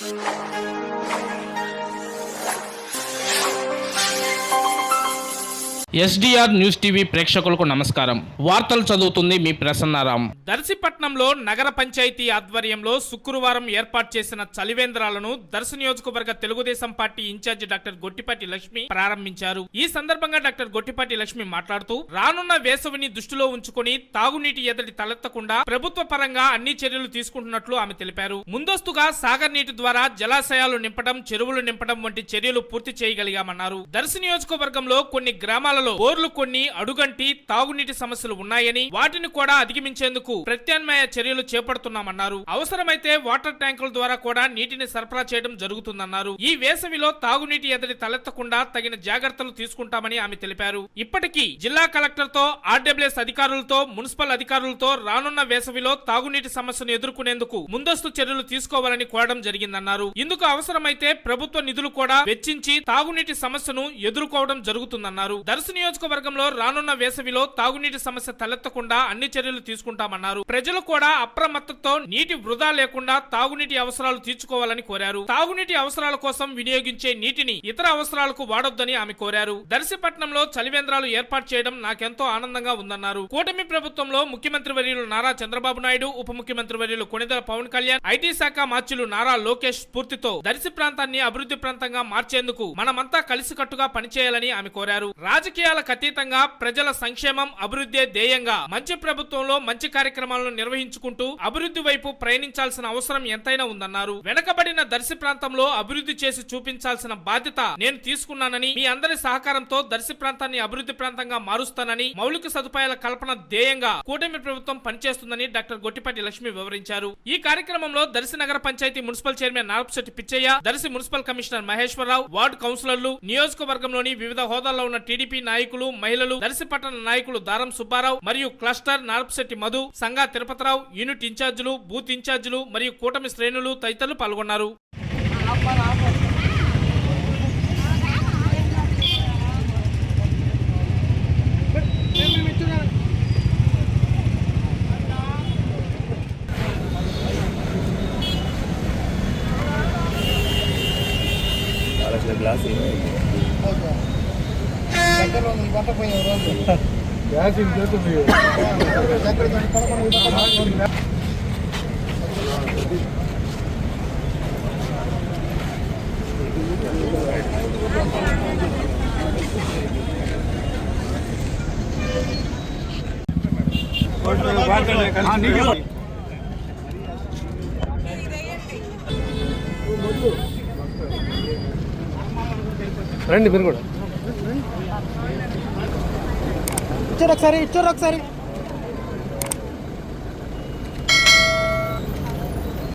Música SDR news TV ప్రేక్షకులకు నమస్కారం. వార్తలు చదువుతుంది మీ ప్రసన్నారాం. దర్శిపట్నంలో నగర పంచాయతీ ఆధ్వర్యంలో శుక్రవారం ఏర్పాటు చేసిన చలివేంద్రాలను దర్శ నియోజకవర్గ Telugu Desam Party incharge doctor Gottipati Lakshmi ప్రారంభించారు. ఈ సందర్భంగా డాక్టర్ గొట్టిపాటి లక్ష్మి మాట్లాడుతూ రానున్న వేసవిని దృష్టిలో ఉంచుకొని తాగునీటి ఎదటి తలెత్తకుండా ప్రభుత్వ పరంగా అన్ని చర్యలు తీసుకుంటున్నట్లు ఆమె తెలిపారు. ముందస్తుగా సాగర్ నీటి ద్వారా జలాశయాలు నింపడం చెరువులు నింపడం వంటి చర్యలు పూర్తి చేయగలిగామన్నారు. దర్శి నియోజకవర్గంలో కొన్ని గ్రామాల గ్రామాలలో బోర్లు కొన్ని అడుగంటి తాగునీటి సమస్యలు ఉన్నాయని వాటిని కూడా అధిగమించేందుకు ప్రత్యామ్నాయ చర్యలు చేపడుతున్నామన్నారు. అవసరమైతే వాటర్ ట్యాంకుల ద్వారా కూడా నీటిని సరఫరా చేయడం జరుగుతుందన్నారు. ఈ వేసవిలో తాగునీటి ఎదడి తలెత్తకుండా తగిన జాగ్రత్తలు తీసుకుంటామని ఆమె తెలిపారు. ఇప్పటికీ జిల్లా కలెక్టర్తో ఆర్డబ్ల్యూఎస్ అధికారులతో మున్సిపల్ అధికారులతో రానున్న వేసవిలో తాగునీటి సమస్యను ఎదుర్కొనేందుకు ముందస్తు చర్యలు తీసుకోవాలని కోరడం జరిగిందన్నారు. ఇందుకు అవసరమైతే ప్రభుత్వ నిధులు కూడా వెచ్చించి తాగునీటి సమస్యను ఎదుర్కోవడం జరుగుతుందన్నారు. దర్శ నియోజకవర్గంలో రానున్న వేసవిలో తాగునీటి సమస్య తలెత్తకుండా అన్ని చర్యలు తీసుకుంటామన్నారు. ప్రజలు కూడా అప్రమత్తతో నీటి వృధా లేకుండా తాగునీటి అవసరాలు తీర్చుకోవాలని కోరారు. తాగునీటి అవసరాల కోసం వినియోగించే నీటిని ఇతర అవసరాలకు వాడొద్దని ఆమె కోరారు. దర్శిపట్నంలో చలివేంద్రాలు ఏర్పాటు చేయడం నాకెంతో ఆనందంగా ఉందన్నారు. కూటమి ప్రభుత్వంలో ముఖ్యమంత్రి వర్యులు నారా చంద్రబాబు నాయుడు ఉప ముఖ్యమంత్రి వర్యులు కొణిదెల పవన్ కళ్యాణ్ ఐటీ శాఖ మార్చులు నారా లోకేష్ స్ఫూర్తితో దర్శి ప్రాంతాన్ని అభివృద్ధి ప్రాంతంగా మార్చేందుకు మనమంతా కలిసికట్టుగా పనిచేయాలని ఆమె కోరారు. రాజకీయ రాజకీయాలకు అతీతంగా ప్రజల సంక్షేమం అభివృద్ధి ధ్యేయంగా మంచి ప్రభుత్వంలో మంచి కార్యక్రమాలను నిర్వహించుకుంటూ అభివృద్ధి వైపు ప్రయాణించాల్సిన అవసరం ఎంతైనా ఉందన్నారు. వెనకబడిన దర్శి ప్రాంతంలో అభివృద్ధి చేసి చూపించాల్సిన బాధ్యత నేను తీసుకున్నానని మీ అందరి సహకారంతో దర్శి ప్రాంతాన్ని అభివృద్ధి ప్రాంతంగా మారుస్తానని మౌలిక సదుపాయాల కల్పన ధ్యేయంగా కూటమి ప్రభుత్వం పనిచేస్తుందని డాక్టర్ గొట్టిపాటి లక్ష్మి వివరించారు. ఈ కార్యక్రమంలో దర్శి నగర panchayat municipal chairman Narapasetti Pichaiah Darsi municipal commissioner Maheswara Rao ward కౌన్సిలర్లు నియోజకవర్గంలోని వివిధ హోదాల్లో ఉన్న టీడీపీ నాయకులు మహిళలు దర్శిపట్టణ నాయకులు దారం సుబ్బారావు మరియు క్లస్టర్ నార్పశెట్టి మధు సంగా తిరుపతిరావు యూనిట్ ఇన్ఛార్జీలు బూత్ ఇన్ఛార్జీలు మరియు కూటమి శ్రేణులు తదితరులు పాల్గొన్నారు. వాళ్ళకి గ్లాస్ రండి మీరు కూడా ఇచ్చారు ఒకసారి ఇచ్చారు ఒకసారి.